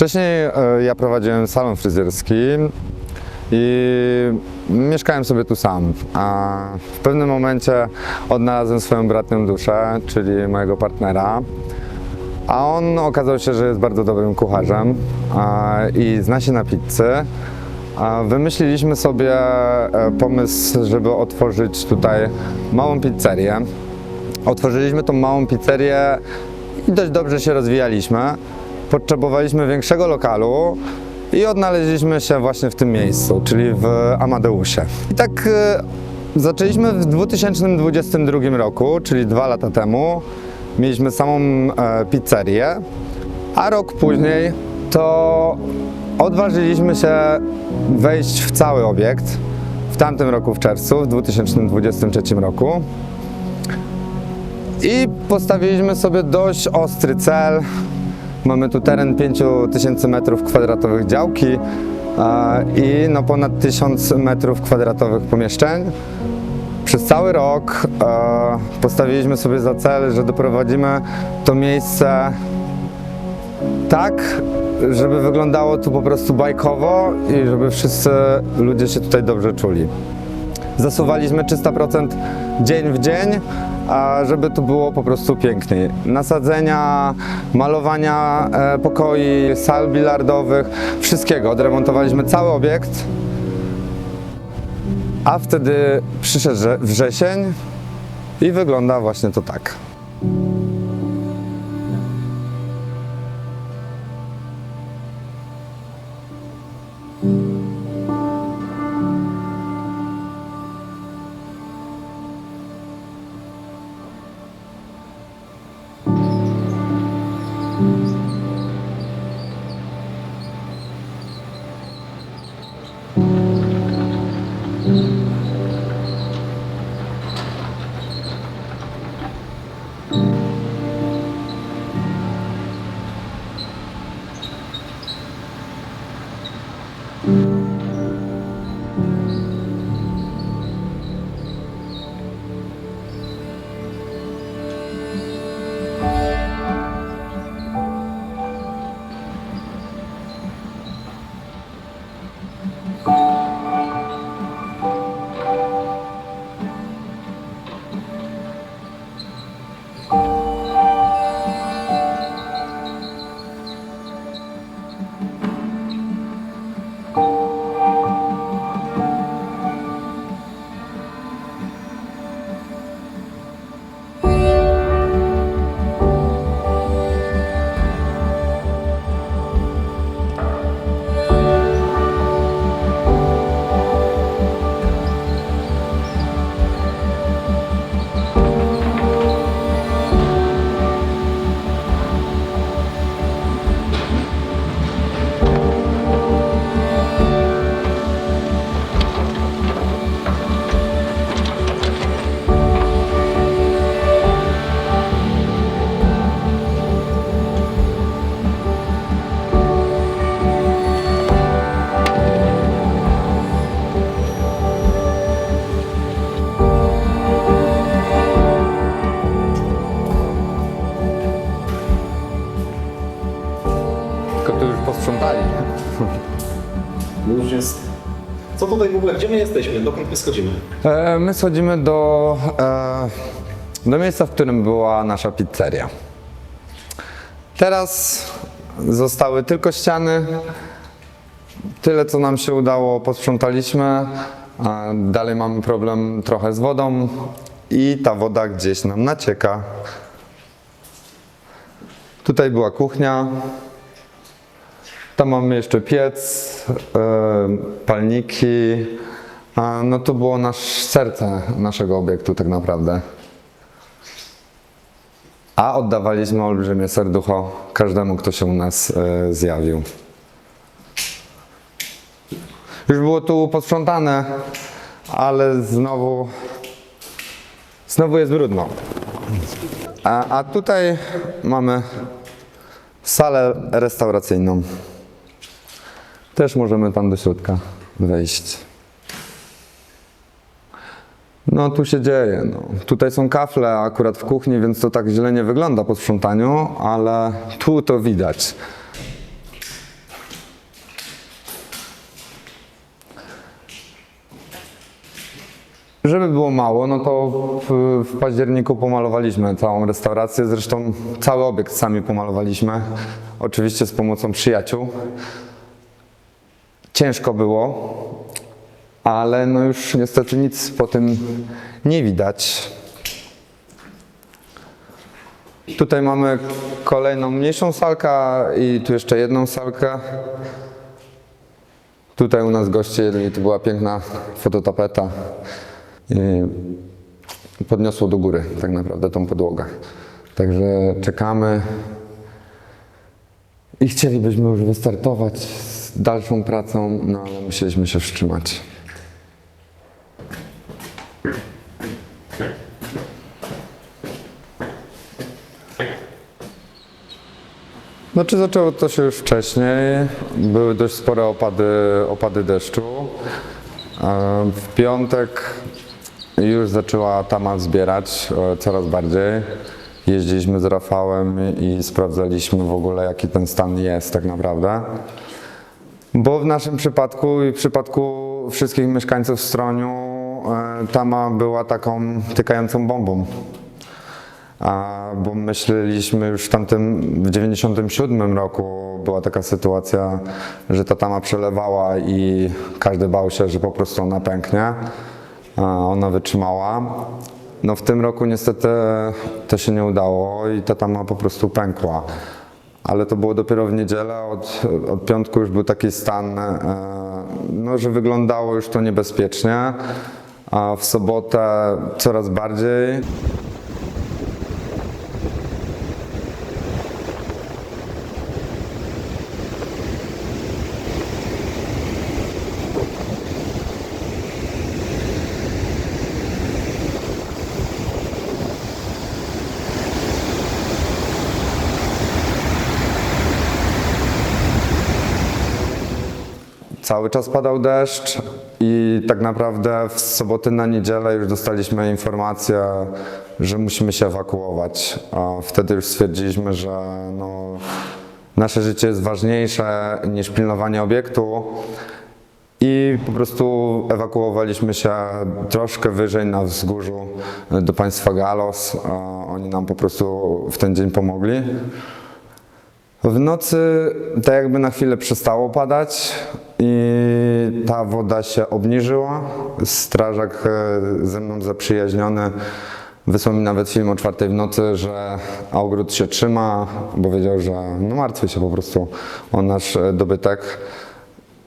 Wcześniej e, ja prowadziłem salon fryzjerski i mieszkałem sobie tu sam. A w pewnym momencie odnalazłem swoją bratnią duszę, czyli mojego partnera. A on okazał się, że jest bardzo dobrym kucharzem i zna się na pizzy. Wymyśliliśmy sobie e, pomysł, żeby otworzyć tutaj małą pizzerię. Otworzyliśmy tą małą pizzerię i dość dobrze się rozwijaliśmy. Potrzebowaliśmy większego lokalu i odnaleźliśmy się właśnie w tym miejscu, czyli w Amadeusie. I tak e, zaczęliśmy w 2022 roku, czyli dwa lata temu. Mieliśmy samą e, pizzerię, a rok później to odważyliśmy się wejść w cały obiekt. W tamtym roku w czerwcu, w 2023 roku. I postawiliśmy sobie dość ostry cel. Mamy tu teren 5000 m2 działki i no ponad 1000 m2 pomieszczeń. Przez cały rok postawiliśmy sobie za cel, że doprowadzimy to miejsce tak, żeby wyglądało tu po prostu bajkowo i żeby wszyscy ludzie się tutaj dobrze czuli. Zasuwaliśmy 300% dzień w dzień, a żeby tu było po prostu piękniej. Nasadzenia, malowania e, pokoi, sal bilardowych, wszystkiego. Odremontowaliśmy cały obiekt. A wtedy przyszedł wrzesień i wygląda właśnie to tak. My schodzimy? E, My schodzimy do, e, do miejsca, w którym była nasza pizzeria. Teraz zostały tylko ściany. Tyle, co nam się udało, posprzątaliśmy. Dalej mamy problem trochę z wodą i ta woda gdzieś nam nacieka. Tutaj była kuchnia. Tam mamy jeszcze piec, e, palniki. No to było nasz serce naszego obiektu tak naprawdę. A oddawaliśmy olbrzymie serducho każdemu, kto się u nas e, zjawił. Już było tu posprzątane, ale znowu, znowu jest brudno. A, a tutaj mamy salę restauracyjną. Też możemy tam do środka wejść. No tu się dzieje. No. Tutaj są kafle akurat w kuchni, więc to tak źle nie wygląda po sprzątaniu, ale tu to widać. Żeby było mało, no to w, w, październiku pomalowaliśmy całą restaurację, zresztą cały obiekt sami pomalowaliśmy, oczywiście z pomocą przyjaciół. Ciężko było, ale no już niestety nic po tym nie widać. Tutaj mamy kolejną mniejszą salkę i tu jeszcze jedną salkę. Tutaj u nas goście jedli, to była piękna fototapeta. Podniosło do góry tak naprawdę tą podłogę. Także czekamy i chcielibyśmy już wystartować z dalszą pracą, no ale musieliśmy się wstrzymać. Znaczy zaczęło to się już wcześniej. Były dość spore opady, opady deszczu. W piątek już zaczęła tama zbierać e, coraz bardziej. Jeździliśmy z Rafałem i sprawdzaliśmy w ogóle jaki ten stan jest tak naprawdę. Bo w naszym przypadku i w przypadku wszystkich mieszkańców Stroniu e, tama była taką tykającą bombą. A, bo myśleliśmy już w tamtym, w 97 roku była taka sytuacja, że ta tama przelewała i każdy bał się, że po prostu ona pęknie. A ona wytrzymała. No w tym roku niestety to się nie udało i ta tama po prostu pękła. Ale to było dopiero w niedzielę, od, od piątku już był taki stan, e, no, że wyglądało już to niebezpiecznie. A w sobotę coraz bardziej. Cały czas padał deszcz i tak naprawdę w sobotę na niedzielę już dostaliśmy informację, że musimy się ewakuować. A wtedy już stwierdziliśmy, że no, nasze życie jest ważniejsze niż pilnowanie obiektu. I po prostu ewakuowaliśmy się troszkę wyżej na wzgórzu do państwa Galos. Oni nam po prostu w ten dzień pomogli. W nocy tak jakby na chwilę przestało padać i ta woda się obniżyła. Strażak e, ze mną zaprzyjaźniony wysłał mi nawet film o czwartej w nocy, że ogród się trzyma, bo wiedział, że no martwi się po prostu o nasz e, dobytek.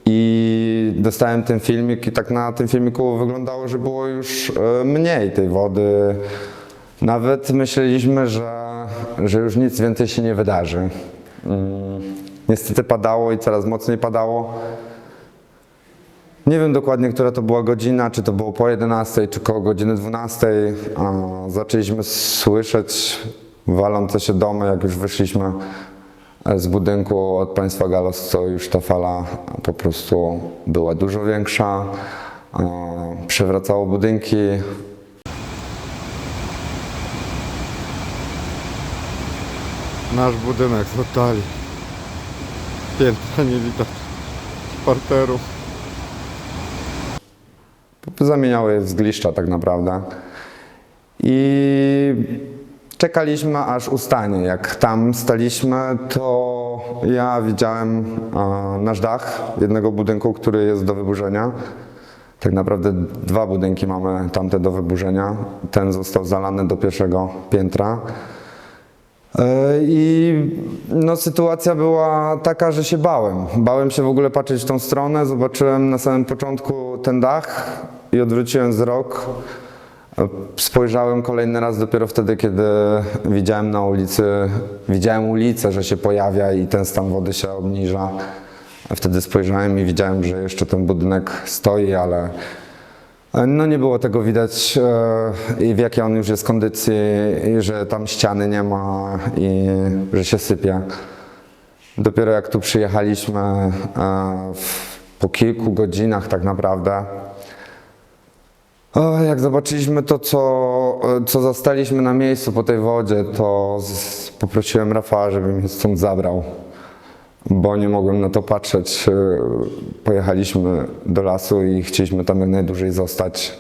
I dostałem ten filmik i tak na tym filmiku wyglądało, że było już e, mniej tej wody. Nawet myśleliśmy, że, że już nic więcej się nie wydarzy. Mm, Niestety padało i coraz mocniej padało. Nie wiem dokładnie, która to była godzina, czy to było po 11, czy koło godziny 12. A zaczęliśmy słyszeć walące się domy, jak już wyszliśmy z budynku od państwa Galos, to już ta fala po prostu była dużo większa. Przewracało budynki, Nasz budynek z oddali. Piętra nie widać. Z parteru. zamieniały zgliszcza tak naprawdę. I czekaliśmy aż ustanie. Jak tam staliśmy, to ja widziałem nasz dach jednego budynku, który jest do wyburzenia. Tak naprawdę dwa budynki mamy tamte do wyburzenia. Ten został zalany do pierwszego piętra. E, I no, sytuacja była taka, że się bałem. Bałem się w ogóle patrzeć w tą stronę. Zobaczyłem na samym początku ten dach i odwróciłem wzrok. Spojrzałem kolejny raz dopiero wtedy, kiedy widziałem na ulicy, widziałem ulicę, że się pojawia i ten stan wody się obniża. Wtedy spojrzałem i widziałem, że jeszcze ten budynek stoi, ale no nie było tego widać e, i w jakiej on już jest kondycji i że tam ściany nie ma i że się sypie. Dopiero jak tu przyjechaliśmy e, po kilku godzinach tak naprawdę, jak zobaczyliśmy to, co, e, co zastaliśmy na miejscu po tej wodzie, to poprosiłem Rafała, żeby mnie stąd zabrał bo nie mogłem na to patrzeć. E, Pojechaliśmy do lasu i chcieliśmy tam jak najdłużej zostać,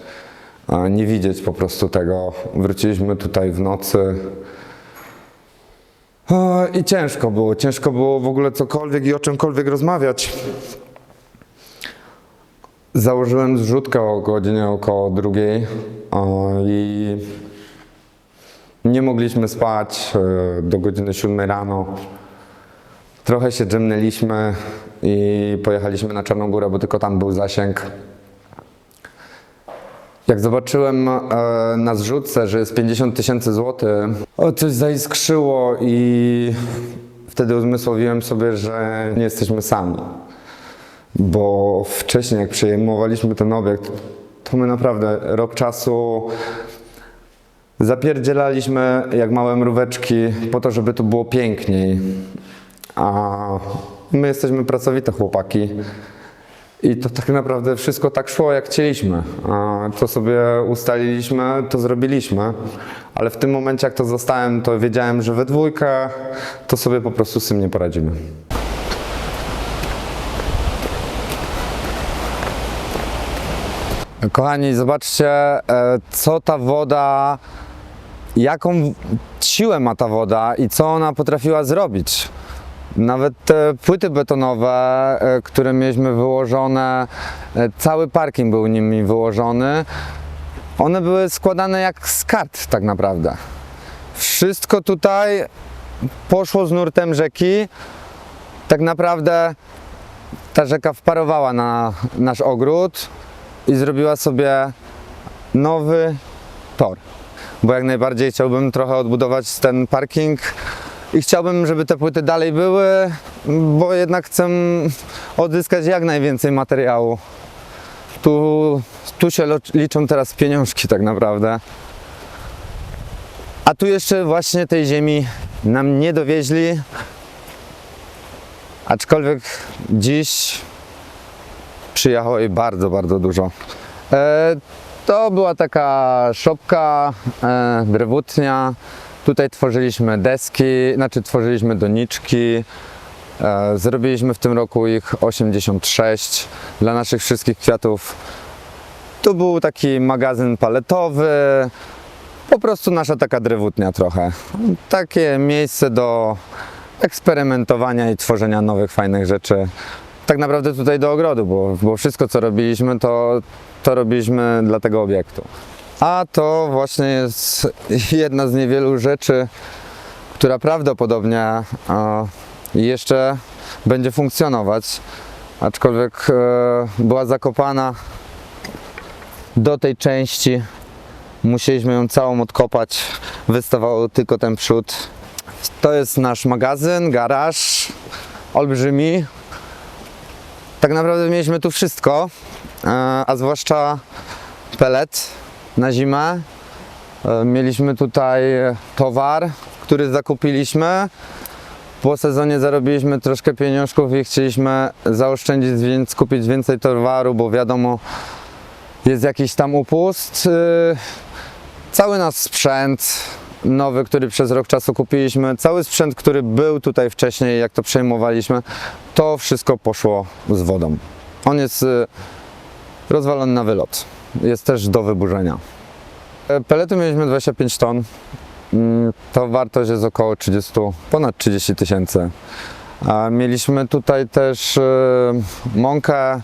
nie widzieć po prostu tego. Wróciliśmy tutaj w nocy. I ciężko było, ciężko było w ogóle cokolwiek i o czymkolwiek rozmawiać. Założyłem zrzutkę o godzinie około drugiej i nie mogliśmy spać e, do godziny siódmej rano. Trochę się drzemnęliśmy i pojechaliśmy na Czarną Górę, bo tylko tam był zasięg. Jak zobaczyłem e, na zrzutce, że jest 50 tysięcy złotych, coś zaiskrzyło i wtedy uzmysłowiłem sobie, że nie jesteśmy sami. Bo wcześniej, jak przejmowaliśmy ten obiekt, to my naprawdę rok czasu zapierdzielaliśmy jak małe mróweczki po to, żeby to było piękniej. A my jesteśmy pracowite chłopaki. I to tak naprawdę wszystko tak szło, jak chcieliśmy. Co sobie ustaliliśmy, to zrobiliśmy. Ale w tym momencie, jak to zostałem, to wiedziałem, że we dwójkę to sobie po prostu z tym nie poradzimy. Kochani, zobaczcie, e, co ta woda, jaką siłę ma ta woda i co ona potrafiła zrobić. Nawet te płyty betonowe, e, które mieliśmy wyłożone, e, cały parking był nimi wyłożony, one były składane jak z kart tak naprawdę. Wszystko tutaj poszło z nurtem rzeki. Tak naprawdę ta rzeka wparowała na nasz ogród i zrobiła sobie nowy tor. Bo jak najbardziej chciałbym trochę odbudować ten parking i chciałbym, żeby te płyty dalej były, bo jednak chcę odzyskać jak najwięcej materiału. Tu, tu się liczą teraz pieniążki tak naprawdę. A tu jeszcze właśnie tej ziemi nam nie dowieźli. Aczkolwiek dziś przyjechało jej bardzo, bardzo dużo. E, to była taka szopka, e, drewutnia. Tutaj tworzyliśmy deski, znaczy tworzyliśmy doniczki. E, zrobiliśmy w tym roku ich 86 dla naszych wszystkich kwiatów. Tu był taki magazyn paletowy, po prostu nasza taka drewutnia trochę. Takie miejsce do eksperymentowania i tworzenia nowych, fajnych rzeczy. Tak naprawdę tutaj do ogrodu, bo, bo wszystko co robiliśmy, to, to robiliśmy dla tego obiektu. A to właśnie jest jedna z niewielu rzeczy, która prawdopodobnie e, jeszcze będzie funkcjonować, aczkolwiek e, była zakopana do tej części. Musieliśmy ją całą odkopać, wystawał tylko ten przód. To jest nasz magazyn, garaż, olbrzymi. Tak naprawdę mieliśmy tu wszystko, e, a zwłaszcza pelet na zimę. E, Mieliśmy tutaj towar, który zakupiliśmy. Po sezonie zarobiliśmy troszkę pieniążków i chcieliśmy zaoszczędzić, więc kupić więcej towaru, bo wiadomo, jest jakiś tam upust. E, Cały nasz sprzęt nowy, który przez rok czasu kupiliśmy, cały sprzęt, który był tutaj wcześniej, jak to przejmowaliśmy, to wszystko poszło z wodą. On jest y, rozwalony na wylot. Jest też do wyburzenia. E, Peletu mieliśmy 25 ton. Mm, To wartość jest około 30, ponad 30 tysięcy. Mieliśmy tutaj też y, mąkę, e,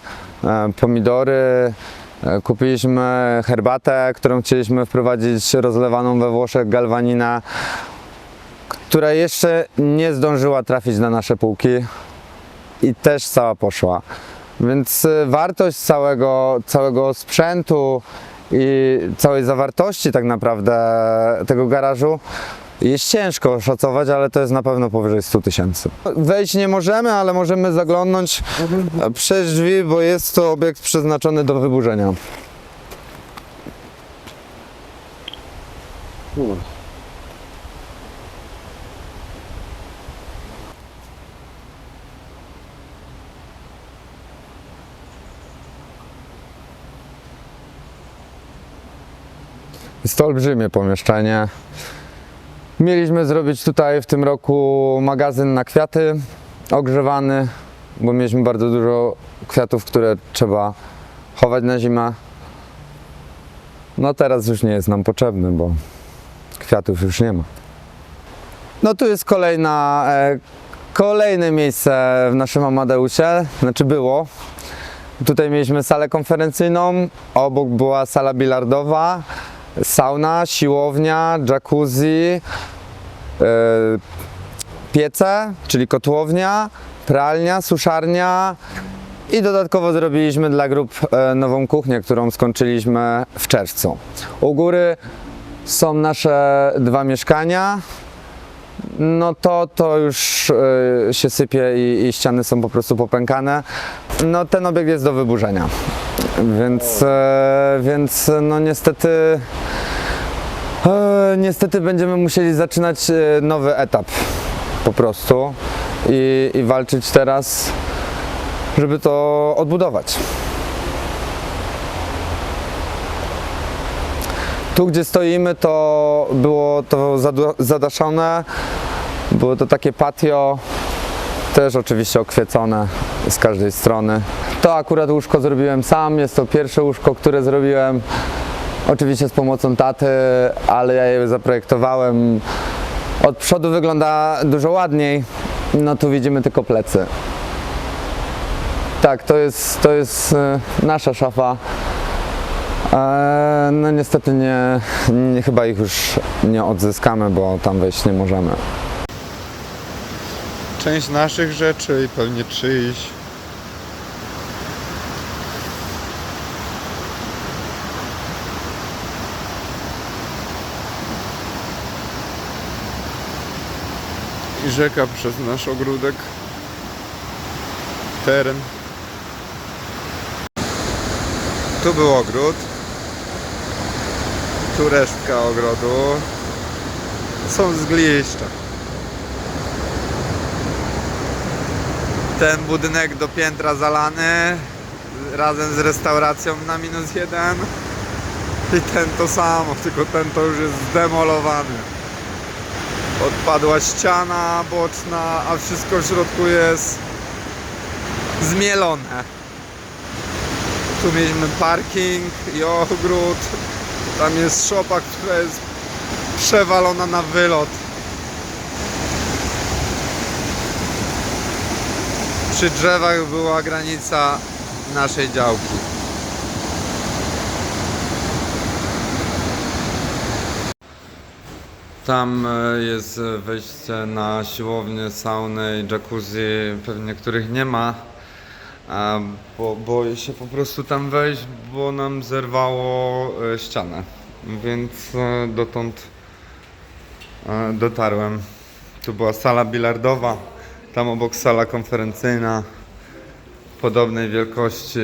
pomidory, e, kupiliśmy herbatę, którą chcieliśmy wprowadzić rozlewaną we Włoszech, galwaninę, która jeszcze nie zdążyła trafić na nasze półki i też cała poszła. Więc y, wartość całego, całego sprzętu i całej zawartości tak naprawdę tego garażu jest ciężko oszacować, ale to jest na pewno powyżej 100 tysięcy. Wejść nie możemy, ale możemy zaglądnąć e, przez drzwi, bo jest to obiekt przeznaczony do wyburzenia. Jest to olbrzymie pomieszczenie. Mieliśmy zrobić tutaj w tym roku magazyn na kwiaty ogrzewany, bo mieliśmy bardzo dużo kwiatów, które trzeba chować na zimę. No teraz już nie jest nam potrzebny, bo kwiatów już nie ma. No tu jest kolejna, e, kolejne miejsce w naszym Amadeusie, znaczy było. Tutaj mieliśmy salę konferencyjną, obok była sala bilardowa, sauna, siłownia, jacuzzi, e, piece, czyli kotłownia, pralnia, suszarnia i dodatkowo zrobiliśmy dla grup e, nową kuchnię, którą skończyliśmy w czerwcu. U góry są nasze dwa mieszkania. No to, to już e, się sypie i, i ściany są po prostu popękane. No ten obiekt jest do wyburzenia. Więc, e, więc no niestety e, niestety będziemy musieli zaczynać e, nowy etap po prostu i, i walczyć teraz, żeby to odbudować. Tu, gdzie stoimy, to było to zadaszone. Było to takie patio, też oczywiście okwiecone z każdej strony. To akurat łóżko zrobiłem sam. Jest to pierwsze łóżko, które zrobiłem. Oczywiście z pomocą taty, ale ja je zaprojektowałem. Od przodu wygląda dużo ładniej. No tu widzimy tylko plecy. Tak, to jest, to jest e, nasza szafa. Eee, No niestety nie, nie, chyba ich już nie odzyskamy, bo tam wejść nie możemy. Część naszych rzeczy i pewnie czyjś. I rzeka przez nasz ogródek. Teren. Tu był ogród. Tu resztka ogrodu. Są zgliszcza. Ten budynek do piętra zalany razem z restauracją na minus jeden i ten to samo, tylko ten to już jest zdemolowany. Odpadła ściana boczna, a wszystko w środku jest zmielone. Tu mieliśmy parking i ogród. Tam jest szopa, która jest przewalona na wylot. Przy drzewach była granica naszej działki. Tam e, jest wejście na siłownię, saunę i jacuzzi, pewnie których nie ma. Bo boję się po prostu tam wejść, bo nam zerwało e, ścianę. Więc e, dotąd dotarłem. Tu była sala bilardowa, tam obok sala konferencyjna podobnej wielkości.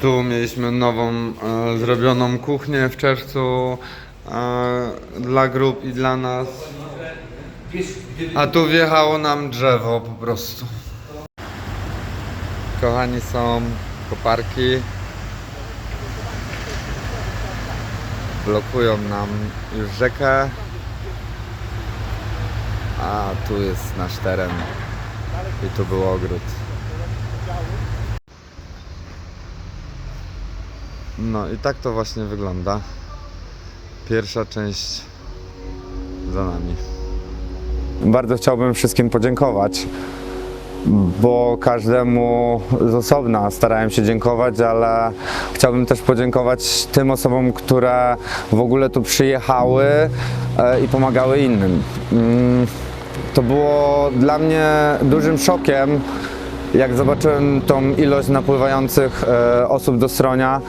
Tu mieliśmy nową e, zrobioną kuchnię w czerwcu e, dla grup i dla nas. A tu wjechało nam drzewo po prostu. Kochani są koparki. Blokują nam już rzekę. A tu jest nasz teren. I tu był ogród. No i tak to właśnie wygląda. Pierwsza część za nami. Bardzo chciałbym wszystkim podziękować, bo każdemu z osobna starałem się dziękować, ale chciałbym też podziękować tym osobom, które w ogóle tu przyjechały e, i pomagały innym. To było dla mnie dużym szokiem, jak zobaczyłem tą ilość napływających e, osób do Stronia,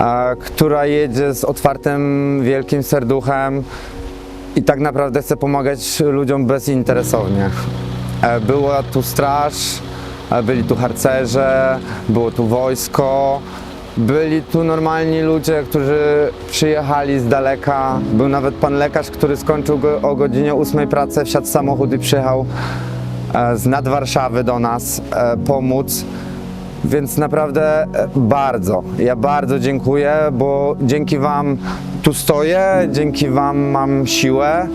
e, która jedzie z otwartym, wielkim serduchem i tak naprawdę chce pomagać ludziom bezinteresownie. E, Była tu straż, byli tu harcerze, było tu wojsko, byli tu normalni ludzie, którzy przyjechali z daleka. Był nawet pan lekarz, który skończył go o godzinie 8 pracę, wsiadł w samochód i przyjechał e, z nad Warszawy do nas e, pomóc. Więc naprawdę e, bardzo, ja bardzo dziękuję, bo dzięki Wam tu stoję, dzięki Wam mam siłę,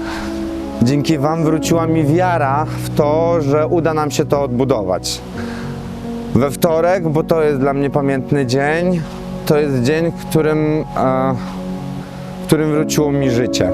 dzięki Wam wróciła mi wiara w to, że uda nam się to odbudować. We wtorek, bo to jest dla mnie pamiętny dzień, to jest dzień, w którym, e, w którym wróciło mi życie.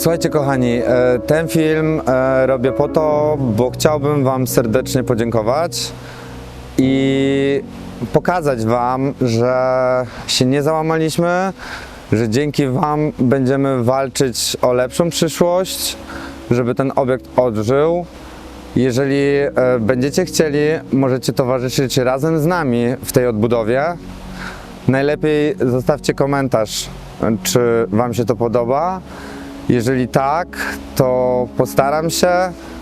Słuchajcie kochani, e, ten film e, robię po to, bo chciałbym Wam serdecznie podziękować i pokazać Wam, że się nie załamaliśmy, że dzięki Wam będziemy walczyć o lepszą przyszłość, żeby ten obiekt odżył. Jeżeli e, będziecie chcieli, możecie towarzyszyć razem z nami w tej odbudowie. Najlepiej zostawcie komentarz, czy Wam się to podoba. Jeżeli tak, to postaram się,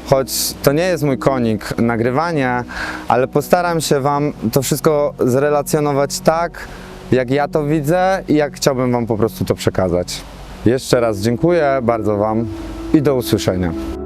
choć to nie jest mój konik nagrywanie, ale postaram się Wam to wszystko zrelacjonować tak, jak ja to widzę i jak chciałbym Wam po prostu to przekazać. Jeszcze raz dziękuję bardzo Wam i do usłyszenia.